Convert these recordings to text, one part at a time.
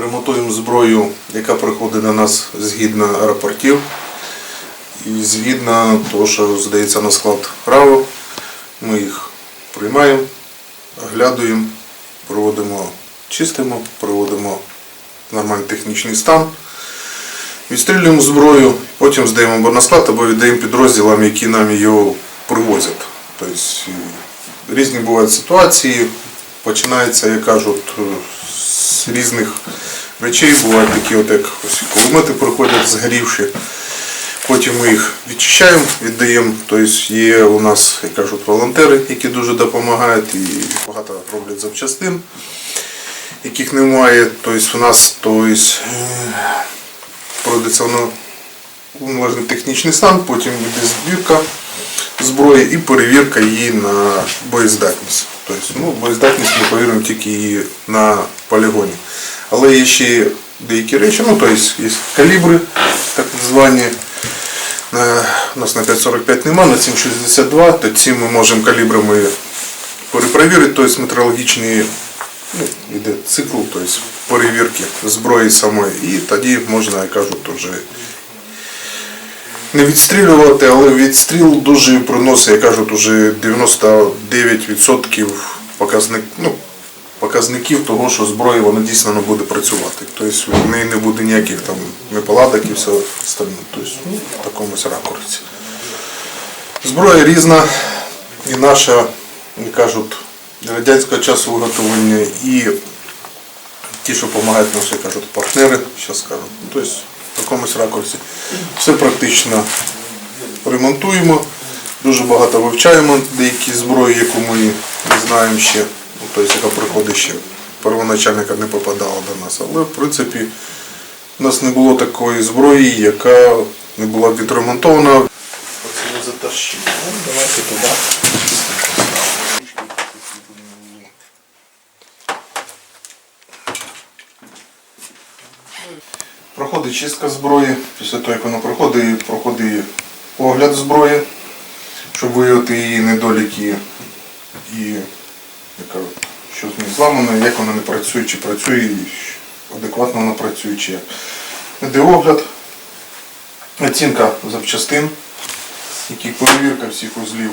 ремонтуємо зброю, яка приходить до нас згідно аеропортів. І згідно того, що здається на склад РАО, ми їх приймаємо, оглядуємо, проводимо, чистимо, проводимо нормальний технічний стан. Відстрілюємо зброю, потім здаємо або на склад, або віддаємо підрозділам, які нам її привозять. Тобто е, різні бувають ситуації. Починається, як кажуть, е, з різних речей. Бувають такі, от як ось кулемети приходять згорівші. Потім ми їх відчищаємо, віддаємо. Тобто є у нас, як кажуть, волонтери, які дуже допомагають і багато роблять запчастин, яких немає. Тобто у нас тобто, е, проводиться воно належний технічний стан, потім йде збірка зброї і перевірка її на боєздатність. Тобто, ну, боєздатність ми перевіримо тільки її на полігоні. Але є ще деякі речі, ну, тобто є калібри, так звані. Е, У нас на 5,45 нема, на 7,62, то ці ми можемо калібрами перепровірити, тобто метрологічні ну, йде цикл, тобто перевірки зброї самої. І тоді можна, як кажуть, вже не відстрілювати, але відстріл дуже приносить, як кажуть, уже 99% показник, ну, показників того, що зброя вона дійсно не буде працювати. Тобто в неї не буде ніяких там неполадок і все остальне. Тобто, ну, в такому ракурсі. Зброя різна, і наша, як кажуть, радянського часу виготовлення, і ті, що допомагають наші кажуть, партнери, скажуть. Ну, Тобто в якомусь ракурсі. Все практично ремонтуємо, дуже багато вивчаємо деякі зброї, яку ми не знаємо ще, тобто, яка приходить ще первоначальника не попадала до нас. Але в принципі у нас не було такої зброї, яка не була відремонтована. Не затащимо. Ну, давайте туди. Проходить чистка зброї. Після того, як вона проходить, проходить огляд зброї, щоб виявити її недоліки і як кажуть, що з нею зламано, як вона не працює, чи працює, адекватно вона працює, чи як. Іде огляд, оцінка запчастин, які перевірка всіх узлів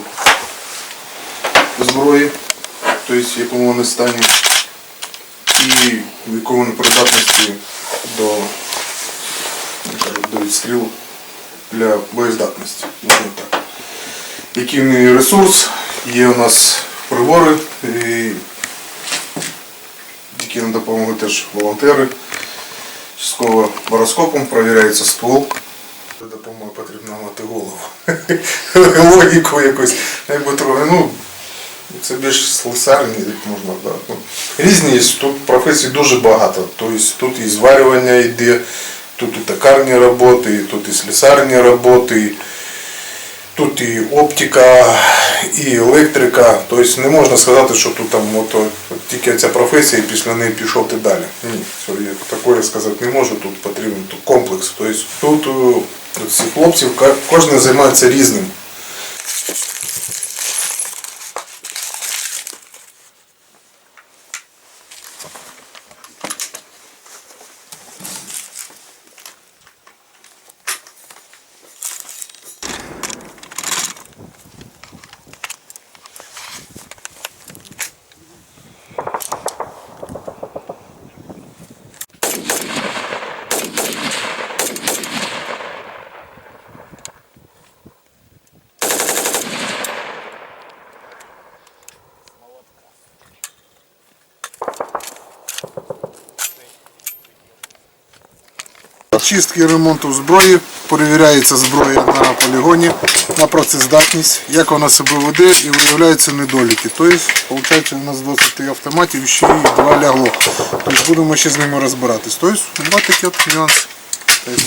зброї, тобто в якому вони стані, і в якому вони придатності до відстрілу для боєздатності. так. Який ресурс, є у нас прибори, які нам допомогли теж волонтери. Частково бароскопом перевіряється ствол. Для допомоги потрібно мати голову. Логіку якусь, якби трохи, ну, це більш слесарні, як можна дати. Ну, різні є, тут професій дуже багато. Тобто тут і зварювання йде, тут і токарні роботи, тут і слесарні роботи, тут і оптика, і електрика. Тобто не можна сказати, що тут там от, от, тільки ця професія і після неї пішов ти далі. Ні, такое сказати не можу, тут потрібен тут комплекс. Тобто тут е, от всі хлопці, ка- кожен займається різним. Чистки і ремонту зброї, перевіряється зброя на полігоні, на працездатність, як вона себе веде і виявляються недоліки. Тобто, виходить, у нас 20 автоматів ще їх два лягло. Тобто будемо ще з ними розбиратись. Тобто, такі от нюанси. Тобто,